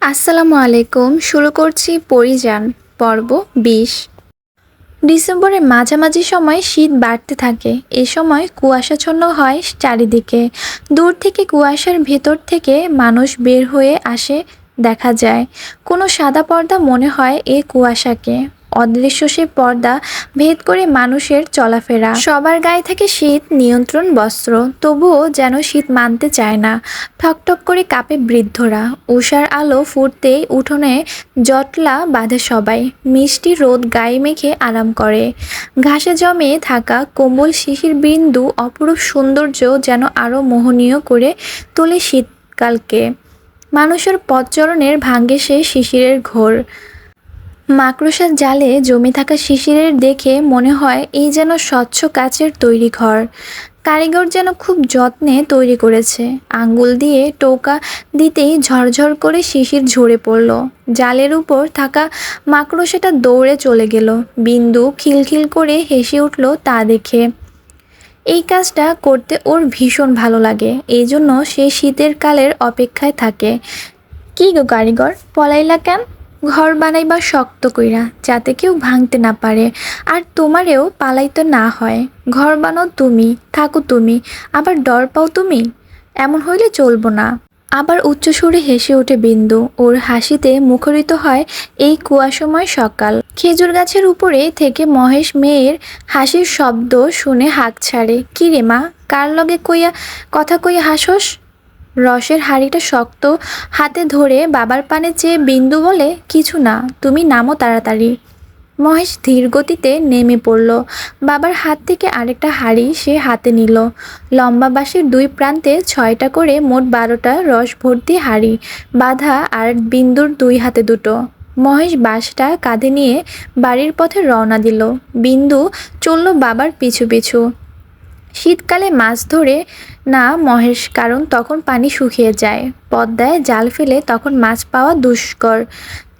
আসসালামু আলাইকুম। শুরু করছি পরিযান পর্ব বিশ। ডিসেম্বরের মাঝামাঝি সময় শীত বাড়তে থাকে। এ সময় কুয়াশাচ্ছন্ন হয় চারিদিকে। দূর থেকে কুয়াশার ভেতর থেকে মানুষ বের হয়ে আসে দেখা যায়। কোনো সাদা পর্দা মনে হয় এ কুয়াশাকে। অদৃশ্য সে পর্দা ভেদ করে মানুষের চলাফেরা। সবার গায়ে থাকে শীত, নিয়ন্ত্রণ বস্ত্র, তবুও যেন শীত মানতে চায় না। ঠকঠক করে কাঁপে বৃদ্ধরা। উষার আলো ফুটতেই উঠোনে জটলা বাঁধে সবাই। মিষ্টি রোদ গায়ে মেখে আরাম করে। ঘাসে জমে থাকা কোমল শিশির বিন্দু অপরূপ সৌন্দর্য যেন আরও মোহনীয় করে তোলে শীতকালকে। মানুষের পথচরণের ভাঙ্গে সে শিশিরের ঘোর। মাকড়সার জালে জমে থাকা শিশিরের দেখে মনে হয় এই যেন স্বচ্ছ কাচের তৈরি ঘর। কারিগর যেন খুব যত্নে তৈরি করেছে। আঙ্গুল দিয়ে টোকা দিতেই ঝরঝর করে শিশির ঝরে পড়ল। জালের উপর থাকা মাকড়সাটা দৌড়ে চলে গেল। বিন্দু খিলখিল করে হেসে উঠল তা দেখে। এই কাজটা করতে ওর ভীষণ ভালো লাগে। এই জন্য সে শীতের কালের অপেক্ষায় থাকে। কি গো কারিগর, পলাইলা কেন? ঘর বানাইবা শক্ত কইরা, যাতে কেউ ভাঙতে না পারে। আর তোমারেও পালাইতে না হয়। ঘর বানাও তুমি, থাকো তুমি, আবার ডর পাও তুমি? এমন হইলে চলবো না। আবার উচ্চস্বরে হেসে ওঠে বিন্দু। ওর হাসিতে মুখরিত হয় এই কুয়াশময় সকাল। খেজুর গাছের উপরে থেকে মহেশ মেয়ের হাসির শব্দ শুনে হাঁক ছাড়ে। কি রে মা, কার লগে কইয়া, কথা কইয়া হাসস? রসের হাঁড়িটা শক্ত হাতে ধরে বাবার পানে চেয়ে বিন্দু বলে, কিছু না, তুমি নামো তাড়াতাড়ি। মহেশ ধীর গতিতে নেমে পড়ল। বাবার হাত থেকে আরেকটা হাঁড়ি সে হাতে নিল। লম্বা বাঁশের দুই প্রান্তে ছয়টা করে মোট বারোটা রস ভর্তি হাঁড়ি, বাধা আর বিন্দুর দুই হাতে দুটো। মহেশ বাঁশটা কাঁধে নিয়ে বাড়ির পথে রওনা দিল। বিন্দু চলল বাবার পিছু পিছু। শীতকালে মাছ ধরে না মহেশ, কারণ তখন পানি শুকিয়ে যায়। পদ্মায় জাল ফেলে তখন মাছ পাওয়া দুষ্কর।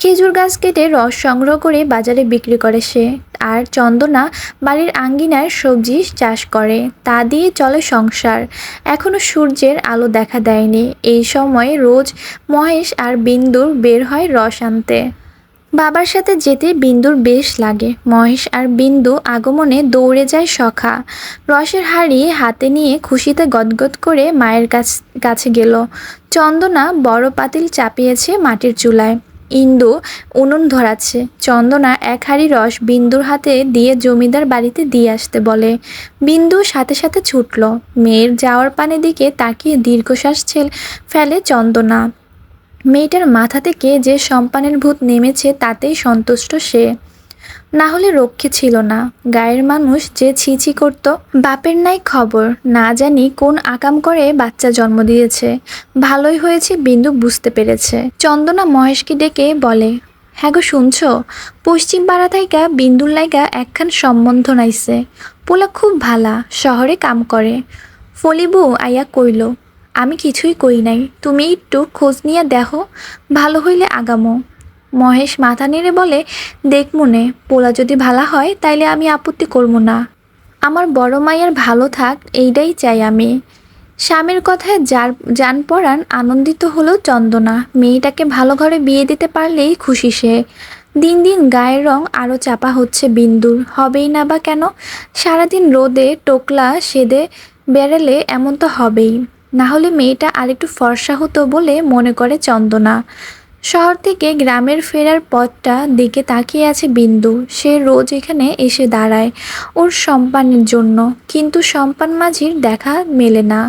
খেজুর গাছ কেটে রস সংগ্রহ করে বাজারে বিক্রি করে সে। আর চন্দনা বাড়ির আঙ্গিনার সবজি চাষ করে, তা দিয়ে চলে সংসার। এখনও সূর্যের আলো দেখা দেয়নি। এই সময় রোজ মহেশ আর বিন্দুর বের হয় রস আনতে। বাবার সাথে যেতে বিন্দুর বেশ লাগে। মহেশ আর বিন্দু আগমনে দৌড়ে যায় সখা। রসের হাড়ি হাতে নিয়ে খুশিতে গদগদ করে মায়ের কাছ, কাছে গেল। চন্দনা বড় পাতিল চাপিয়েছে মাটির চুলায়। ইন্দু উনুন ধরাচ্ছে। চন্দনা এক হাঁড়ি রস বিন্দুর হাতে দিয়ে জমিদার বাড়িতে দিয়ে আসতে বলে। বিন্দু সাথে সাথে ছুটল। মেয়ের যাওয়ার পানে দিকে তাকিয়ে দীর্ঘশ্বাস ফেলে চন্দনা। মেয়েটার মাথা থেকে যে সম্পানের ভূত নেমেছে তাতেই সন্তুষ্ট সে। না হলে রক্ষে ছিল না। গায়ের মানুষ যে ছিছি করত, বাপের নাই খবর। না জানি কোন আকাম করে বাচ্চা জন্ম দিয়েছে। ভালোই হয়েছে বিন্দু বুঝতে পেরেছে। চন্দনা মহেশকে ডেকে বলে হ্যাঁ গো, শুনছ? পশ্চিম পাড়া থাইকা বিন্দুর লাইগা একখান সম্বন্ধ নাইছে। পোলা খুব ভালা, শহরে কাম করে। ফলিবু আইয়া কইল আমি কিছুই কই নাই। তুমি একটু খোঁজ নিয়ে দেখো। ভালো হইলে আগামো। মহেশ মাথা নেড়ে বলে, দেখ মনে, পোলা যদি ভালা হয়, তাইলে আমি আপত্তি করব না। আমার বড় মায়ের ভালো থাক এইটাই চাই আমি। স্বামীর কথায় যার যান পরাণ আনন্দিত হলো চন্দনা। মেয়েটাকে ভালো ঘরে বিয়ে দিতে পারলেই খুশি সে। দিন দিন গায়ের রং আরও চাপা হচ্ছে বিন্দুর। হবেই না বা কেন? সারাদিন রোদে, টোকলা, সেদে, বেড়ালে এমন তো হবেই। না হলে মেয়েটা আরেকটু ফর্সা হতো বলে মনে করে চন্দনা। শহর থেকে গ্রামের ফেরার পথটা দিকে তাকিয়ে আছে বিন্দু। সে রোজ এখানে এসে দাঁড়ায় ওর সম্পানের জন্য। কিন্তু সম্পান মাঝির দেখা মেলে না।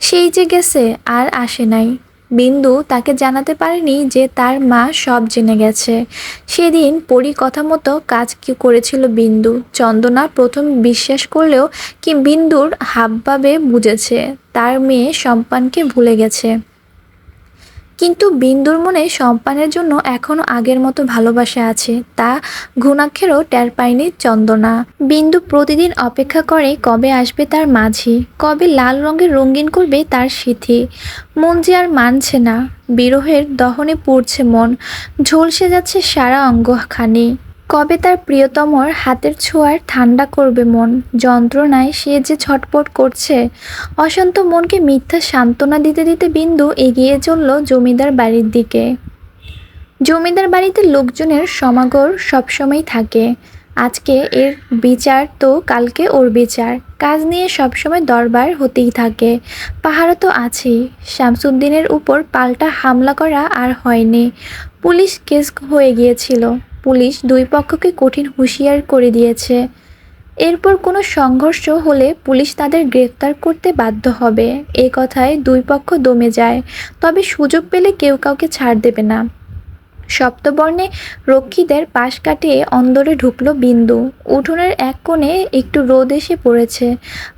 সেই যে গেছে আর আসে নাই। বিন্দু তাকে জানাতে পারেনি যে তার মা সব জেনে গেছে। সেদিন পরি কথা মতো কাজ কি করেছিল বিন্দু। চন্দনা প্রথম বিশ্বাস করলেও কি বিন্দুর হাবভাবে বুঝেছে। তার মেয়ে সম্পানকে ভুলে গেছে। কিন্তু বিন্দুর মনে সম্পানের জন্য এখনও আগের মতো ভালোবাসা আছে। তা ঘুণাক্ষেরও টের পায়নি চন্দনা। বিন্দু প্রতিদিন অপেক্ষা করে কবে আসবে তার মাঝি, কবে লাল রঙের রঙিন করবে তার সিথি। মন যে আর মানছে না, বিরহের দহনে পড়ছে মন, ঝলসে যাচ্ছে সারা অঙ্গখানি। কবে তার প্রিয়তমর হাতের ছোঁয়ার ঠান্ডা করবে মন? যন্ত্রণায় সে যে ছটপট করছে, অশান্ত মনকে মিথ্যা সান্ত্বনা দিতে দিতে বিন্দু এগিয়ে চলল জমিদার বাড়ির দিকে। জমিদার বাড়িতে লোকজনের সমাগম সবসময় থাকে। আজকে এর বিচার তো কালকে ওর বিচার। কাজ নিয়ে সবসময় দরবার হতেই থাকে। পাহারা তো আছেই। শামসুদ্দিনের উপর পাল্টা হামলা করা আর হয়নি। পুলিশ কেস হয়ে গিয়েছিল। পুলিশ দুই পক্ষকে কঠিন হুঁশিয়ার করে দিয়েছে। এরপর কোনো সংঘর্ষ হলে পুলিশ তাদের গ্রেফতার করতে বাধ্য হবে। এ কথায় দুই পক্ষ দমে যায়, তবে সুযোগ পেলে কেউ কাউকে ছাড় দেবে না। সপ্তবর্ণে রক্ষীদের পাশ কাটিয়ে অন্দরে ঢুকলো বিন্দু। উঠোনের এক কোণে একটু রোদ এসে পড়েছে।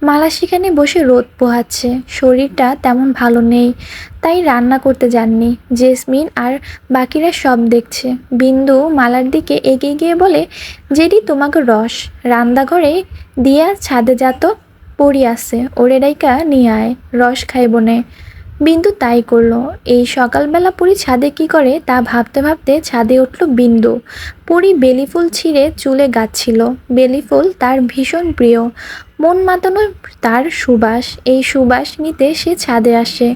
মালা সেখানে বসে রোদ পোহাচ্ছে। শরীরটা তেমন ভালো নেই। তাই রান্না করতে যাননি। জেসমিন আর বাকিরা সব দেখছে। বিন্দু মালার দিকে এগিয়ে গিয়ে বলে যেটি তোমাকে রস। রান্নাঘরে দিয়া ছাদে যাত পড়ি আছে ওরে ডাইকা নিয়ে আয়। রস খাইবনে বিন্দু তাই করল। এই সকালবেলা পরি ছাদে কি করে? তা ভাবতে ভাবতে ছাদে উঠল বিন্দু। পরি বেলি ফুল ছিঁড়ে চুলে গাচ্ছিল বেলি ফুল তার ভীষণ প্রিয়। মন মাতানো তার সুবাস। এই সুবাস নিতে সে ছাদে আসে।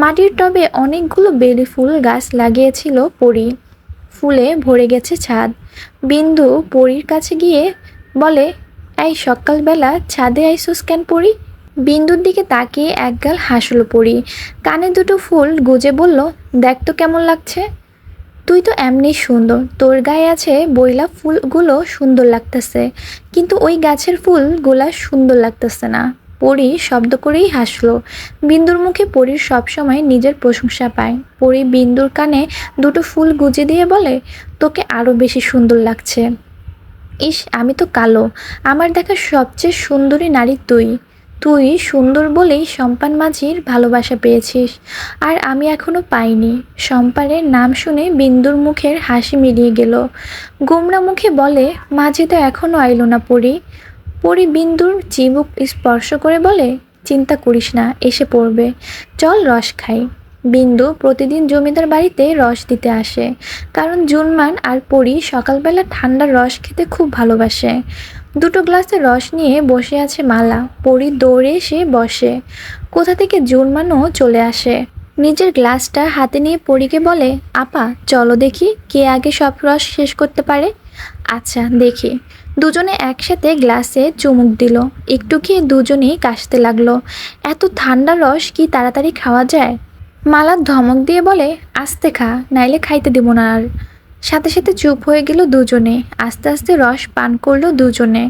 মাটির টবে অনেকগুলো বেলি ফুল গাছ লাগিয়েছিল পরি। ফুলে ভরে গেছে ছাদ। বিন্দু পরির কাছে গিয়ে বলে, এই সকালবেলা ছাদে আইসোস কেন পড়ি বিন্দুর দিকে তাকিয়ে একগাল হাসলো পড়ি কানে দুটো ফুল গুজে বলল, দেখ তো কেমন লাগছে? তুই তো এমনি সুন্দর। তোর গায়ে আছে বইলা ফুলগুলো সুন্দর লাগতেছে। কিন্তু ওই গাছের ফুলগুলা সুন্দর লাগতেছে না। পরি শব্দ করেই হাসলো। বিন্দুর মুখে পরীর সবসময় নিজের প্রশংসা পায়। পরি বিন্দুর কানে দুটো ফুল গুজে দিয়ে বলে, তোকে আরও বেশি সুন্দর লাগছে। ইস, আমি তো কালো। আমার দেখা সবচেয়ে সুন্দরী নারী তুই। তুই সুন্দর বলেই সম্পান মাঝির ভালোবাসা পেয়েছিস। আর আমি এখনও পাইনি। সম্পানের নাম শুনে বিন্দুর মুখের হাসি মিলিয়ে গেল। গোমরা মুখে বলে, মাঝি তো এখনও আইলো না পড়ি পরি বিন্দুর চিবুক স্পর্শ করে বলে, চিন্তা করিস না, এসে পড়বে। চল রস খাই। বিন্দু প্রতিদিন জমিদার বাড়িতে রস দিতে আসে। কারণ জুনমান আর পরি সকালবেলা ঠান্ডা রস খেতে খুব ভালোবাসে। দুটো গ্লাসে রস নিয়ে বসে আছে মালা। পরি দৌড়ে এসে বসে। কোথা থেকে জুনমানও চলে আসে। নিজের গ্লাসটা হাতে নিয়ে পরীকে বলে, আপা, চলো দেখি কে আগে সব রস শেষ করতে পারে? আচ্ছা দেখি। দুজনে একসাথে গ্লাসে চুমুক দিল। একটু খেয়ে দুজনেই কাশতে লাগল। এত ঠান্ডা রস কি তাড়াতাড়ি খাওয়া যায়? মালা ধমক দিয়ে বলে, আস্তে খা, নাইলে খাইতে দিব না আর। সাথে সাথে চুপ হয়ে গেল দুজনে। আস্তে আস্তে রস পান করল দুজনে।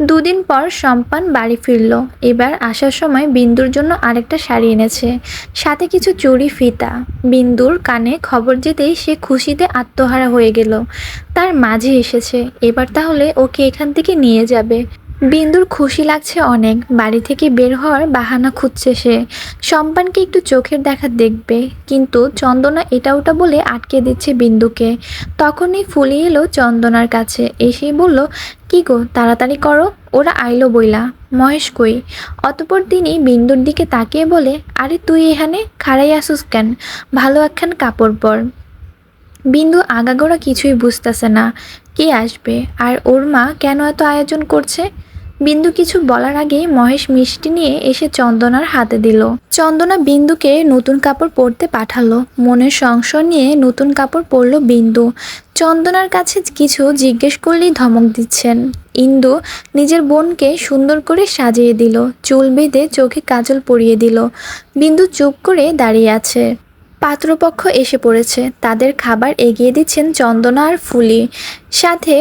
দুদিন পর সম্পান বাড়ি ফিরল। এবার আসার সময় বিন্দুর জন্য আরেকটা শাড়ি এনেছে। সাথে কিছু চুরি ফিতা। বিন্দুর কানে খবর যেতেই সে খুশিতে আত্মহারা হয়ে গেল। তার মাঝে এসেছে। এবার তাহলে ওকে এখান থেকে নিয়ে যাবে। বিন্দুর খুশি লাগছে অনেক। বাড়ি থেকে বের হওয়ার বাহানা খুঁজছে সে। সম্পানকে একটু চোখের দেখা দেখবে, কিন্তু চন্দনা এটা ওটা বলে আটকে দিচ্ছে বিন্দুকে। তখনই ফুলি এলো চন্দনার কাছে। এসেই বলল, কি গো, তাড়াতাড়ি করো, ওরা আইলো বইলা। মহেশ কই? অতপর তিনি বিন্দুর দিকে তাকিয়ে বলে, আরে তুই এখানে? খাড়াই আসুস কেন? ভালো একখান কাপড় পর। বিন্দু আগাগোড়া কিছুই বুঝতেছে না। কে আসবে? আর ওর মা কেন এত আয়োজন করছে? বিন্দু কিছু বলার আগে মহেশ মিষ্টি নিয়ে এসে চন্দনার হাতে দিল। চন্দনা বিন্দুকে নতুন কাপড় পরতে পাঠালো। মনের সংশয় নিয়ে নতুন কাপড় পরলো বিন্দু। চন্দনার কাছে কিছু জিজ্ঞেস করলেই ধমক দিচ্ছেন। ইন্দু নিজের বোনকে সুন্দর করে সাজিয়ে দিল। চুল বেঁধে চোখে কাজল পরিয়ে দিল। বিন্দু চুপ করে দাঁড়িয়ে আছে। পাত্রপক্ষ এসে পড়েছে। তাদের খাবার এগিয়ে দিচ্ছেন চন্দনা আর ফুলি। সাথে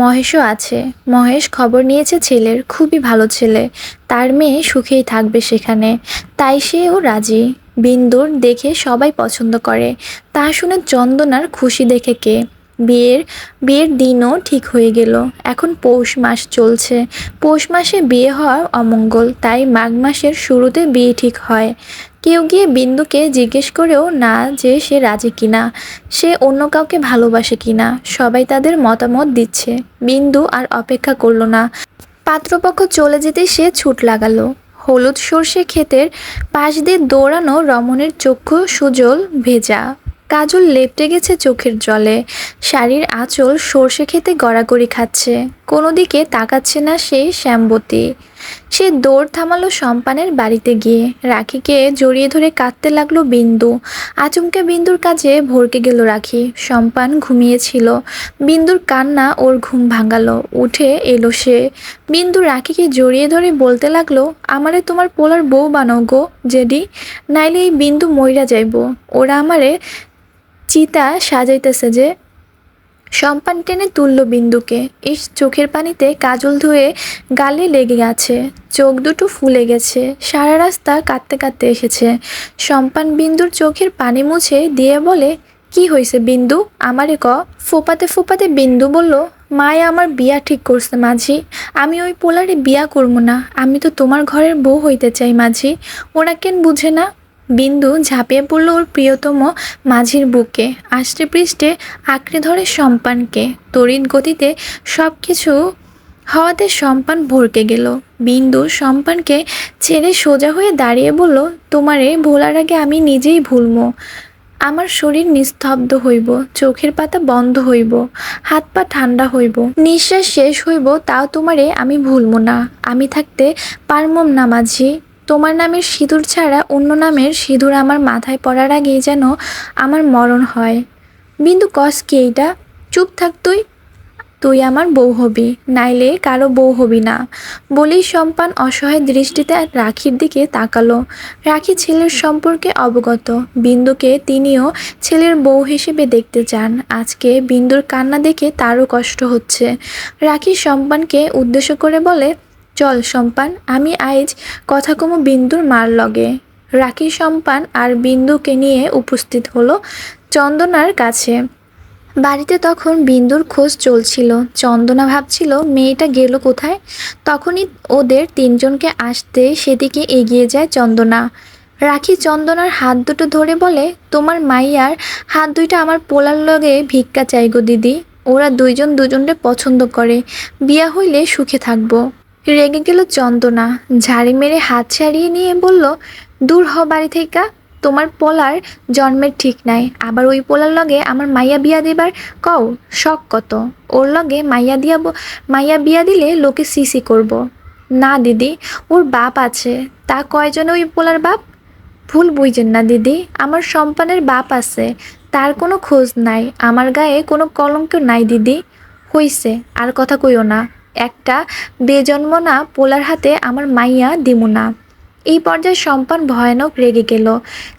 মহেশও আছে। মহেশ খবর নিয়েছে ছেলের, খুবই ভালো ছেলে। তার মেয়ে সুখেই থাকবে সেখানে। তাই সেও রাজি। বিন্দুর দেখে সবাই পছন্দ করে। তা শুনে চন্দনার খুশি দেখে কে? বিয়ের বিয়ের দিনও ঠিক হয়ে গেল। এখন পৌষ মাস চলছে। পৌষ মাসে বিয়ে হওয়া অমঙ্গল। তাই মাঘ মাসের শুরুতে বিয়ে ঠিক হয়। কেউ গিয়ে বিন্দুকে জিজ্ঞেস করেও না যে সে রাজি কিনা, সে অন্য কাউকে ভালোবাসে কিনা, সবাই তাদের মতামত দিচ্ছে। বিন্দু আর অপেক্ষা করল না। পাত্রপক্ষ চলে যেতে সে ছুট লাগালো। হলুদ সর্ষে ক্ষেতের পাশ দিয়ে দৌড়ানো রমণের চক্ষু সুজল ভেজা। কাজল লেপটে গেছে চোখের জলে। শাড়ির আঁচল সর্ষে খেতে গড়াগড়ি খাচ্ছে। কোনো দিকে তাকাচ্ছে না সে শ্যামবতী। সে দৌড় থামালো সম্পানের বাড়িতে গিয়ে। রাখিকে জড়িয়ে ধরে কাঁদতে লাগল বিন্দু। আচমকে বিন্দুর কাছে ভরকে গেল রাখি। সম্পান ঘুমিয়েছিল। বিন্দুর কান্না ওর ঘুম ভাঙালো। উঠে এলো সে। বিন্দু রাখিকে জড়িয়ে ধরে বলতে লাগল, আমারে তোমার পোলার বউ বানাও গো, জেডি। নাইলে এই বিন্দু মইরা যাইব। ওরা আমারে চিতা সাজাইতেছে যে সম্পান টেনে তুলল বিন্দুকে। ইস, চোখের পানিতে কাজল ধুয়ে গালে লেগে গেছে। চোখ দুটো ফুলে গেছে। সারা রাস্তা কাঁদতে কাঁদতে এসেছে। সম্পান বিন্দুর চোখের পানি মুছে দিয়ে বলে, কি হয়েছে বিন্দু? আমারে ক। ফোপাতে ফোপাতে বিন্দু বলল, মায়ে আমার বিয়া ঠিক করছে, মাঝি। আমি ওই পোলারে বিয়া করব না। আমি তো তোমার ঘরের বউ হইতে চাই, মাঝি। ওরা কেন বুঝে না? বিন্দু ঝাঁপিয়ে পড়ল ওর প্রিয়তম মাঝির বুকে। আষ্টে পৃষ্ঠে আঁকড়ে ধরে সম্পানকে। তড়িৎ গতিতে সব কিছু হওয়াতে সম্পান ভরকে গেল। বিন্দু সম্পানকে ছেড়ে সোজা হয়ে দাঁড়িয়ে বলল, তোমারে ভোলার আগে আমি নিজেই ভুলবো। আমার শরীর নিস্তব্ধ হইব, চোখের পাতা বন্ধ হইব, হাত পা ঠান্ডা হইব। নিঃশ্বাস শেষ হইব, তাও তোমারে আমি ভুলব না। আমি থাকতে পারমম না মাঝি। তোমার নামের সিঁদুর ছাড়া অন্য নামের সিঁদুর আমার মাথায় পড়ার আগেই যেন আমার মরণ হয়। বিন্দু কস কি এইটা? চুপ থাক তুই। তুই আমার বউ হবি, নাইলে কারও বউ হবি না। বলেই সম্পান অসহায় দৃষ্টিতে রাখির দিকে তাকালো। রাখি ছেলের সম্পর্কে অবগত। বিন্দুকে তিনিও ছেলের বউ হিসেবে দেখতে চান। আজকে বিন্দুর কান্না দেখে তারও কষ্ট হচ্ছে। রাখি সম্পানকে উদ্দেশ্য করে বলে চল সম্পান আমি আইজ কথা কমো বিন্দুর মার লগে। রাখি সম্পান আর বিন্দুকে নিয়ে উপস্থিত হলো চন্দনার কাছে। বাড়িতে তখন বিন্দুর খোঁজ চলছিল। চন্দনা ভাবছিল, মেয়েটা গেল কোথায়? তখনই ওদের তিনজনকে আসতে সেদিকে এগিয়ে যায় চন্দনা। রাখি চন্দনার হাত দুটো ধরে বলে, তোমার মাইয়ার হাত দুইটা আমার পোলার লগে ভিক্ষা চাই গো দিদি। ওরা দুইজন দুজনকে পছন্দ করে। বিয়া হইলে সুখে থাকব। রেগে গেল চন্দনা। ঝাড়ি মেরে হাত ছাড়িয়ে নিয়ে বলল, দূর হ বাড়ি থেকে তোমার পোলার জন্মের ঠিক নাই। আবার ওই পোলার লগে আমার মাইয়া বিয়া দিবার কও শখ কত? ওর লগে মাইয়া দিয়া মাইয়া বিয়া দিলে লোকে সিসি করব। না দিদি, ওর বাপ আছে। তা কয়জন ওই পোলার বাপ? ভুল বুঝছেন না দিদি, আমার সম্পানের বাপ আছে। তার কোনো খোঁজ নাই। আমার গায়ে কোনো কলঙ্ক নাই দিদি। হইছে, আর কথা কইও না। একটা, বেজন্ম না পোলার হাতে আমার মাইয়া দিমু না। এই পর্যায়ে সম্পান ভয়ানক রেগে গেল।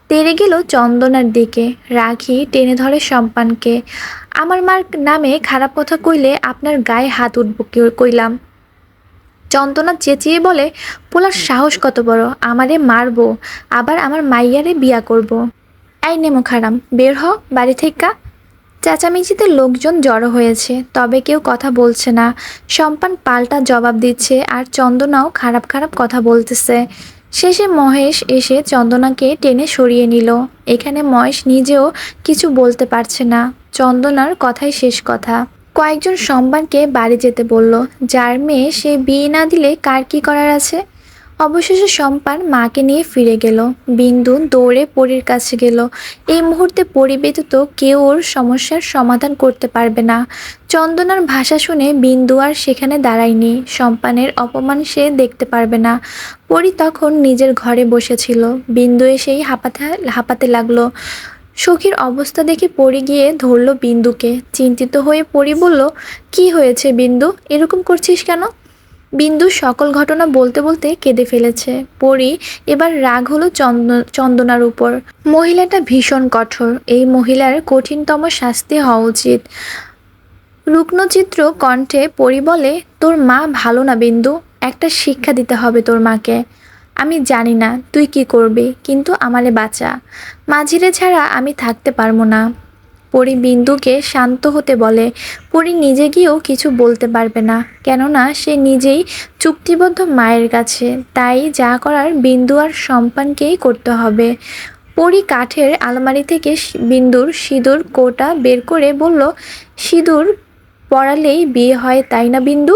তেরে গেল চন্দনার দিকে। রাখি টেনে ধরে সম্পানকে। আমার মার নামে খারাপ কথা কইলে আপনার গায়ে হাত উঠব কইলাম। চন্দনা চেঁচিয়ে বলে, পোলার সাহস কত বড়, আমারে মারবো, আবার আমার মাইয়ারে বিয়া করব। এই নেমো খারাম বের হ, বাড়ি থেকে চেঁচামেচিতে লোকজন জড়ো হয়েছে, তবে কেউ কথা বলছে না। সম্পান পাল্টা জবাব দিচ্ছে আর চন্দনাও খারাপ খারাপ কথা বলতেছে। শেষে মহেশ এসে চন্দনাকে টেনে সরিয়ে নিল। এখানে মহেশ নিজেও কিছু বলতে পারছে না। চন্দনার কথাই শেষ কথা। কয়েকজন সম্পানকে বাড়ি যেতে বলল, যার মেয়ে সে বিয়ে না দিলে কার কি করার আছে? অবশেষে সম্পান মাকে নিয়ে ফিরে গেল। বিন্দু দৌড়ে পরীর কাছে গেল। এই মুহূর্তে পরি ব্যতীত কেউ ওর সমস্যার সমাধান করতে পারবে না। চন্দনার ভাষা শুনে বিন্দু আর সেখানে দাঁড়ায়নি। সম্পানের অপমান সে দেখতে পারবে না। পরি তখন নিজের ঘরে বসেছিল। বিন্দু এসেই হাঁপাতে হাঁপাতে লাগল। সখীর অবস্থা দেখে পড়ে গিয়ে ধরলো বিন্দুকে। চিন্তিত হয়ে পরি বলল, কি হয়েছে বিন্দু? এরকম করছিস কেন? বিন্দু সকল ঘটনা বলতে বলতে কেঁদে ফেলেছে। পরি, এবার রাগ হলো চন্দ চন্দনার উপর। মহিলাটা ভীষণ কঠোর। এই মহিলার কঠিনতম শাস্তি হওয়া উচিত। রুগ্নচিত্র কণ্ঠে পরি বলে, তোর মা ভালো না বিন্দু, একটা শিক্ষা দিতে হবে তোর মাকে। আমি জানি না, তুই কি করবি, কিন্তু আমারে বাঁচা। মাঝিরে ছাড়া আমি থাকতে পারব না। পরি বিন্দুকে শান্ত হতে বলে, পরি নিজে গিয়েও কিছু বলতে পারবে না, কেননা সে নিজেই চুক্তিবদ্ধ মায়ের কাছে। তাই যা করার বিন্দু আর সম্পানকেই করতে হবে। পরি কাঠের আলমারি থেকে বিন্দুর সিঁদুর কোটা বের করে বলল, সিঁদুর পড়ালেই বিয়ে হয়, তাই না বিন্দু?